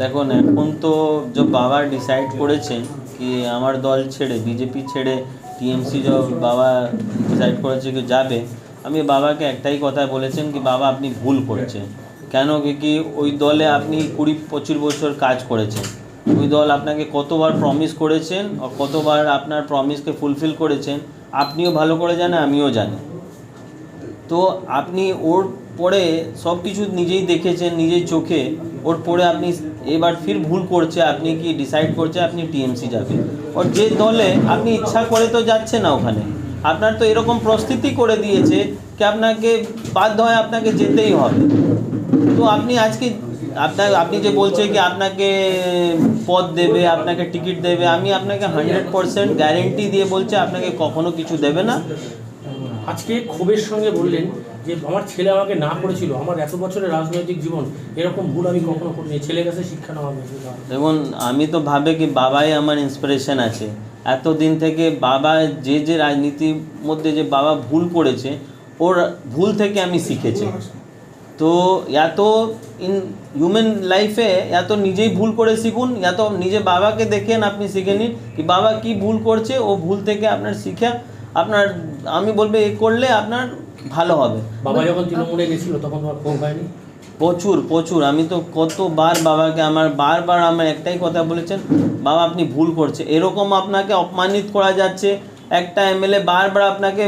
দেখুন, এখন তো যে বাবা ডিসাইড করেছেন কি আমার দল ছেড়ে বিজেপি ছেড়ে টিএমসি যে বাবা ডিসাইড করেছে কি যাবে। আমি বাবাকে একটাই কথা বলেছেন কি, বাবা, আপনি ভুল করছেন। কেন কি ওই দলে আপনি কুড়ি, পঁচিশ বছর কাজ করেছেন। ওই দল আপনাকে কতবার প্রমিস করেছেন কতবার আপনার প্রমিসকে ফুলফিল করেছেন, আপনিও ভালো করে জানেন, আমিও জানি। তো আপনি ওর পরে সব কিছু নিজেই দেখেছেন, নিজের চোখে। ওর পরে আপনি এবার ফির ভুল করছে, আপনি কি ডিসাইড করছে, আপনি টিএমসি যাবে ওর যে দলে আপনি ইচ্ছা করে তো যাচ্ছে না ওখানে। আপনার তো এরকম প্রস্তুতি করে দিয়েছে কি আপনাকে বাধ্য হয় আপনাকে যেতেই হবে। তো আপনি আজকে আপনার, আপনি যে বলছে কি আপনাকে পদ দেবে, আপনাকে টিকিট দেবে, আমি আপনাকে হান্ড্রেড পারসেন্ট গ্যারেন্টি দিয়ে বলছে, আপনাকে কখনো কিছু দেবে না। আজকে ক্ষোভের সঙ্গে বললেন যে, আমার ছেলে আমাকে না করেছিল। আমার এত বছরের রাজনৈতিক জীবন, এরকম ভুল আমি কখনো করিনি। ছেলের কাছে শিক্ষা নেওয়া দেখুন, আমি তো ভাবে কি, বাবাই আমার ইন্সপিরেশন আছে। এতদিন থেকে বাবা যে যে রাজনীতির মধ্যে যে বাবা ভুল করেছে, ওর ভুল থেকে আমি শিখেছি। তো এত ইন হিউম্যান লাইফে এত নিজেই ভুল করে শিখুন, এত নিজে বাবাকে দেখেন আপনি শিখে নিন কি বাবা কি ভুল করছে, ও ভুল থেকে আপনার শিখা আপনার আমি বলব এ করলে আপনার ভালো হবে। বাবা যখন তৃণমূলে গেছিল তখন তোমার ক্ষোভ হয়নি প্রচুর প্রচুর। আমি তো কতবার বাবাকে আমার বারবার আমার একটাই কথা বলেছেন বাবা আপনি ভুল করছে। এরকম আপনাকে অপমানিত করা যাচ্ছে একটা এমএলএ বারবার আপনাকে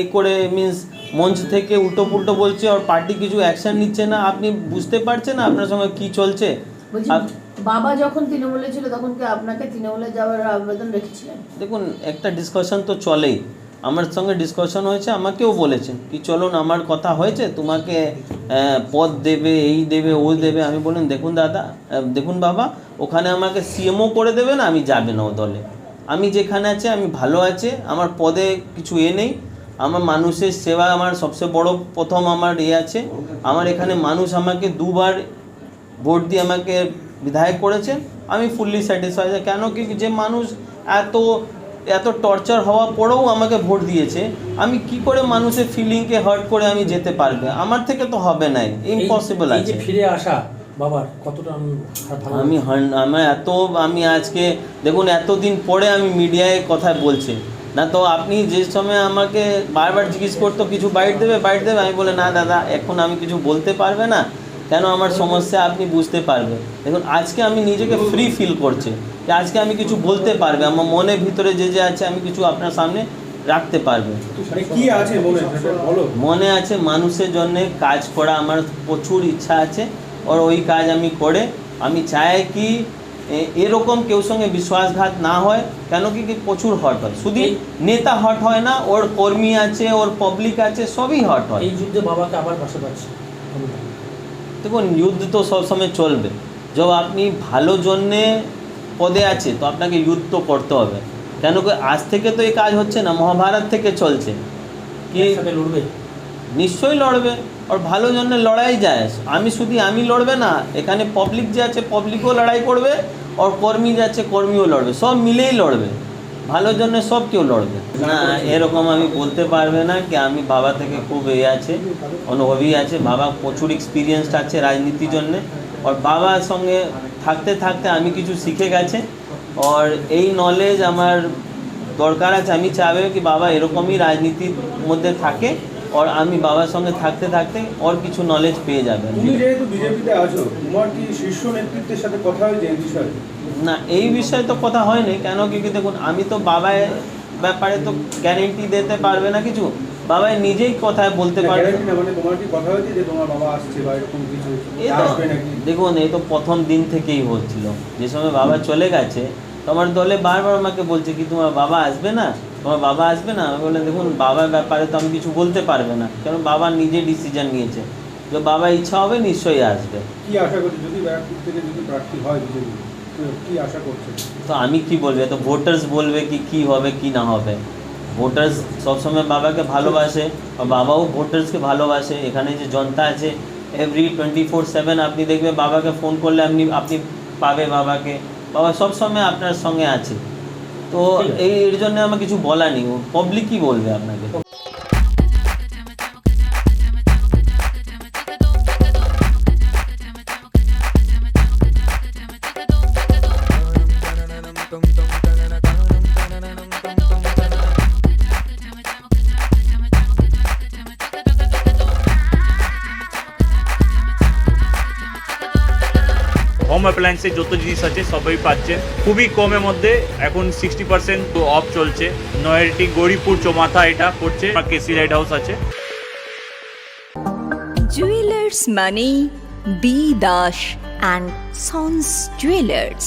এ করে মিন্স মঞ্চ থেকে উল্টো পুল্টো বলছে আর পার্টি কিছু অ্যাকশন নিচ্ছে না। আপনি বুঝতে পারছেন না আপনার সঙ্গে কি চলছে? বাবা যখন তৃণমূলে ছিল, তখন কি আপনাকে তৃণমূলে যাওয়ার আবেদন রেখেছিলেন? দেখুন, একটা ডিসকাশন তো চলেই। আমার সঙ্গে ডিসকাশন হয়েছে, আমাকেও বলেছেন কি, চলুন, আমার কথা হয়েছে, তোমাকে পদ দেবে, এই দেবে, ও দেবে। আমি বললাম, দেখুন দাদা দেখুন বাবা, ওখানে আমাকে সিএমও করে দেবে না, আমি যাবে না ও দলে। আমি যেখানে আছে, আমি ভালো আছে, আমার পদে কিছু এ নেই। আমার মানুষের সেবা আমার সবচেয়ে বড়, প্রথম আমার এ আছে। আমার এখানে মানুষ আমাকে দুবার ভোট দিয়ে আমাকে বিধায়ক করেছেন আমি ফুললি স্যাটিসফাইড কেন কি যে মানুষ এত এত টর্চার হওয়া পরেও আমাকে ভোট দিয়েছে আমি কি করে মানুষের ফিলিংকে হার্ট করে আমি যেতে পারবে? আমার থেকে তো হবে না ইম্পসিবল আছে। ফিরে আসা বাবার কতটা আমি আমার এত আমি আজকে দেখুন এতদিন পরে আমি মিডিয়ায় কথা বলছি। না তো আপনি যে সময় আমাকে বারবার জিজ্ঞেস করতো কিছু বাইট দেবে বাইট দেবে? আমি বলে না দাদা এখন আমি কিছু বলতে পারবে না। কেন আমার সমস্যা আপনি বুঝতে পারবেন। দেখুন আজকে আমি নিজেকে ফ্রি ফিল করছি। যে আজকে আমি কিছু বলতে পারবে আমার মনের ভিতরে যে যে আছে আমি কিছু আপনার সামনে রাখতে পারবে। মানে কি আছে মনে মনে আছে মানুষের জন্য কাজ করা আমার প্রচুর ইচ্ছা আছে আর ওই কাজ আমি করে আমি চাই কি এরকম কেউ সঙ্গে বিশ্বাসঘাত না হয় কেন কি কি প্রচুর হট হয়। শুধু নেতা হট হয় না ওর কর্মী আছে ওর পাবলিক আছে সবই হট হয়। এই যুদ্ধে বাবাকে আবার পাশে পাচ্ছি। দেখুন যুদ্ধ তো সবসময় চলবে। যখন আপনি ভালো জন্যে পদে আছে তো আপনাকে যুদ্ধ তো করতে হবে। কেন কি আজ থেকে তো এই কাজ হচ্ছে না মহাভারত থেকে চলছে। কি লড়বে? নিশ্চয়ই লড়বে আর ভালো জন্য লড়াই যায়। আমি শুধু আমি লড়বে না এখানে পাবলিক যে আছে পাবলিকও লড়াই করবে আর কর্মী যে আছে কর্মীও লড়বে সব মিলেই লড়বে। ভালোর জন্য সব কেউ লড়বে। না, এরকম আমি বলতে পারবে না কি আমি বাবা থেকে খুব এ আছে অনুভবী আছে। বাবা প্রচুর এক্সপিরিয়েন্সড আছে রাজনীতির জন্যে। আর বাবার সঙ্গে থাকতে থাকতে আমি কিছু শিখে গেছে। আর এই নলেজ আমার দরকার আছে। আমি চাইবে কি বাবা এরকমই রাজনীতির মধ্যে থাকে। আর আমি বাবার সঙ্গে থাকতে থাকতে ওর কিছু নলেজ পেয়ে যাবেন তুমি যেহেতু বিজেপিতে আছো, তোমার কি শীর্ষ নেতৃত্বের সাথে কথা হয়েছে এই বিষয়ে না এই বিষয়ে তো কথা হয়নি। কেন? কি দেখুন আমি তো বাবায় ব্যাপারে তো গ্যারেন্টি দিতে পারবে না কিছু? বাবাই নিজেই কথায় বলতে পারবে মানে বাবা দেখুন এই তো প্রথম দিন থেকেই হচ্ছিল। যে সময় বাবা চলে গেছে তোমার দলে বারবার আমাকে বলছে কি তোমার বাবা আসবে না? তোমার বাবা আসবে না? আমি বললাম দেখুন বাবার ব্যাপারে তো আমি কিছু বলতে পারবে না। কারণ বাবা নিজে ডিসিশন নিয়েছে। যে বাবা ইচ্ছা হবে নিশ্চয়ই আসবে। কি আশা করছে যদি ব্যারাকপুর থেকে যদি প্রার্থী হয় বিজেপি কি আশা তো আমি কি বলব তো ভোটার্স বলবে কি কি হবে কি না হবে। ভোটার্স সবসময় বাবাকে ভালোবাসে আর বাবাও ভোটার্সকে ভালোবাসে। এখানে যে জনতা আছে এভরি টোয়েন্টি ফোর সেভেন আপনি দেখবে বাবাকে ফোন করলে আপনি আপনি পাবে বাবাকে। বাবা সবসময় আপনার সঙ্গে আছে। তো এই এর জন্য আমার কিছু বলা নেই। পাবলিকই বলবে আপনাকে? হোম অ্যাপ্লায়েন্সে যত জিনিস আছে, সবই পাচ্ছে। খুবই কমের মধ্যে, এখন সিক্সটি পার্সেন্ট অফ চলছে। নয়ারটি গরিপুর চমাথা এটা পড়ছে কেসি লাইট হাউস আছে। জুয়েলার্স মানে B Das and sons jewellers